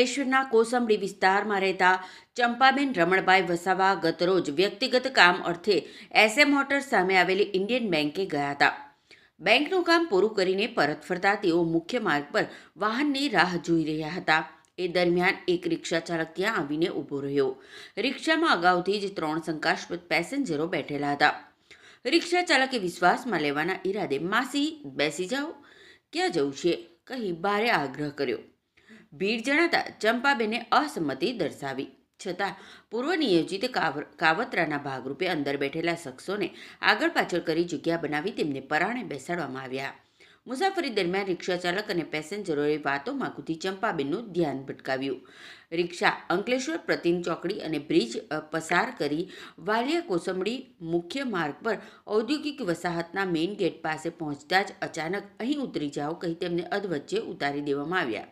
અંકલેશ્વરના કોસંબડી વિસ્તારમાં રહેતા ચંપાબેન રમણભાઈ વસાવા ગતરોજ વ્યક્તિગત કામ અર્થે એસએ મોટર્સ સામે આવેલી ઇન્ડિયન બેંકે ગયા હતા. બેંકનું કામ પૂરું કરીને પરત ફરતા તેઓ મુખ્ય માર્ગ પર વાહનની રાહ જોઈ રહ્યા હતા. એ દરમિયાન એક રિક્ષા ચાલક ત્યાં આવીને ઊભો રહ્યો. રિક્ષામાં અગાઉથી જ ત્રણ શંકાસ્પદ પેસેન્જરો બેઠેલા હતા. રિક્ષા ચાલકે વિશ્વાસમાં લેવાના ઈરાદે, માસી, બેસી જાઓ, ક્યાં જવું છે કહી ભારે આગ્રહ કર્યો. ભીડ જણાતા ચંપાબેને અસંમતિ દર્શાવી. છતાં પૂર્વ નિયોજિત કાવ- કાવતરાના ભાગરૂપે અંદર બેઠેલા શખ્સોને આગળ પાછળ કરી જગ્યા બનાવી તેમને પરાણે બેસાડવામાં આવ્યા. મુસાફરી દરમિયાન રિક્ષા ચાલક અને પેસેન્જરોએ વાતોમાં કૂદી ચંપાબેનનું ધ્યાન ભટકાવ્યું. રિક્ષા અંકલેશ્વર પ્રતિમ ચોકડી અને બ્રિજ પસાર કરી વાલિયા કોસંબડી મુખ્ય માર્ગ પર ઔદ્યોગિક વસાહતના મેઇન ગેટ પાસે પહોંચતા જ અચાનક અહીં ઉતરી જાઓ કહી તેમને અધવચ્ચે ઉતારી દેવામાં આવ્યા.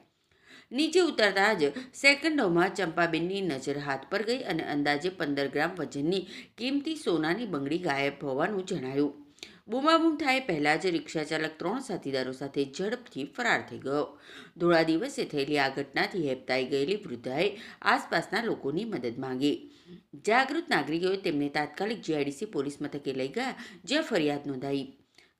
નીચે ઉતરતા જ સેકન્ડોમાં ચંપાબેનની નજર હાથ પર ગઈ અને અંદાજે પંદર ગ્રામ વજનની કિંમતી સોનાની બંગડી ગાયબ હોવાનું જણાયું. બૂમાબૂમ થાય પહેલાં જ રિક્ષા ચાલક ત્રણ સાથીદારો સાથે ઝડપથી ફરાર થઈ ગયો. ધોળા દિવસે થયેલી આ ઘટનાથી હેપતાઈ ગયેલી વૃદ્ધાએ આસપાસના લોકોની મદદ માંગી. જાગૃત નાગરિકોએ તેમને તાત્કાલિક જીઆઈડીસી પોલીસ મથકે લઈ ગયા, જ્યાં ફરિયાદ નોંધાઈ.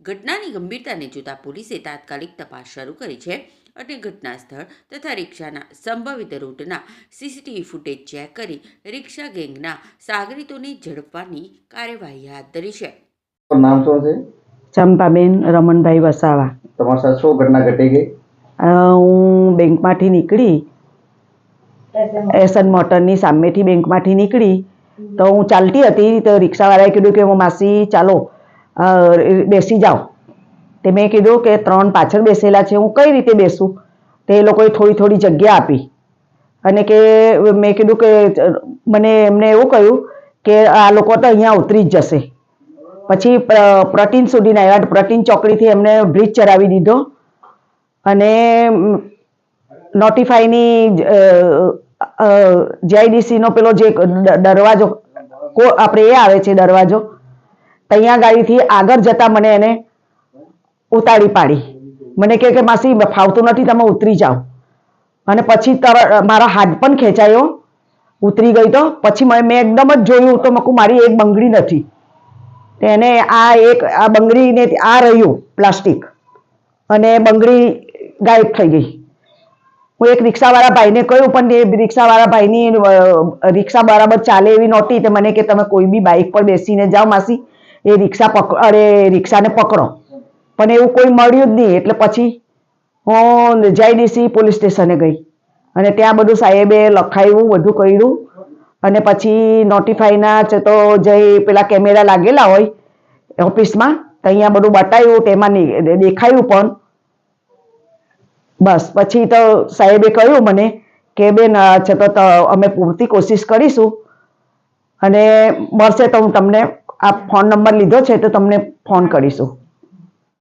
ઘટનાની ગંભીરતાને જોતા પોલીસે તાત્કાલિક તપાસ શરૂ કરી છે અને ઘટના સ્થળ તથા રિક્ષાના સંભવિત રૂટના સીસીટીવી ફૂટેજ ચેક કરી રિક્ષા ગેંગના સાગરીતોને ઝડપવાની કાર્યવાહી હાથ ધરી છે. નામ શું છે ચંપાબેન રમણભાઈ વસાવા. તમારી સાથે શું ઘટના ઘટી ગઈ? હું બેંકમાંથી નીકળી. એસન મોટરની સામેથી બેંકમાંથી નીકળી. તો હું ચાલતી હતી તો રિક્ષાવાળાએ કીધું કે હું માસી ચાલો બેસી જાઓ તે મેં કીધું કે ત્રણ પાછળ બેસેલા છે, હું કઈ રીતે બેસું? તે એ લોકોએ થોડી થોડી જગ્યા આપી. અને કે મેં કીધું કે, મને એમને એવું કહ્યું કે આ લોકો તો અહીંયા ઉતરી જ જશે. પછી પ્રોટીન સુધીના આવ્યા પ્રટીન ચોકડીથી એમને બ્રિજ ચડાવી દીધો. અને નોટિફાઈની જેઆઈડીસીનો પેલો જે દરવાજો, કો- આપણે એ આવે છે દરવાજો ત્યાં ગાડીથી આગળ જતા મને એને ઉતારી પાડી. મને કે, માસી ફાવતું નથી, તમે ઉતરી જાઓ. અને પછી તર- મારા હાથ પણ ખેંચાયો. ઉતરી ગઈ તો પછી મેં એકદમ જ જોયું તો મકું મારી એક બંગડી નથી. તેને આ એક, આ બંગડીને આ રહ્યું પ્લાસ્ટિક. અને બંગડી ગાયબ થઈ ગઈ. હું એક રિક્ષાવાળા ભાઈને કહ્યું, પણ એ રિક્ષાવાળા ભાઈની રિક્ષા બરાબર ચાલે એવી નહોતી. તે મને કે, તમે કોઈ બી બાઇક પર બેસીને જાઓ માસી. એ રિક્ષા પક, અરે, રિક્ષાને પકડો. પણ એવું કોઈ મળ્યું જ નહીં. એટલે પછી હું જીઆઈડીસી પોલીસ સ્ટેશને ગઈ. અને ત્યાં બધું સાહેબે લખાયું, બધું કર્યું. અને પછી નોટિફાઈના તો જે પેલા કેમેરા લાગેલા હોય ઓફિસમાં અહીંયા બધું બતાવ્યું, તેમાં દેખાયું પણ. બસ, પછી તો સાહેબે કહ્યું મને કે બેન છે ત- અમે પૂરતી કોશિશ કરીશું. અને મળશે તો હું તમને આ ફોન નંબર લીધો છે તો તમને ફોન કરીશું.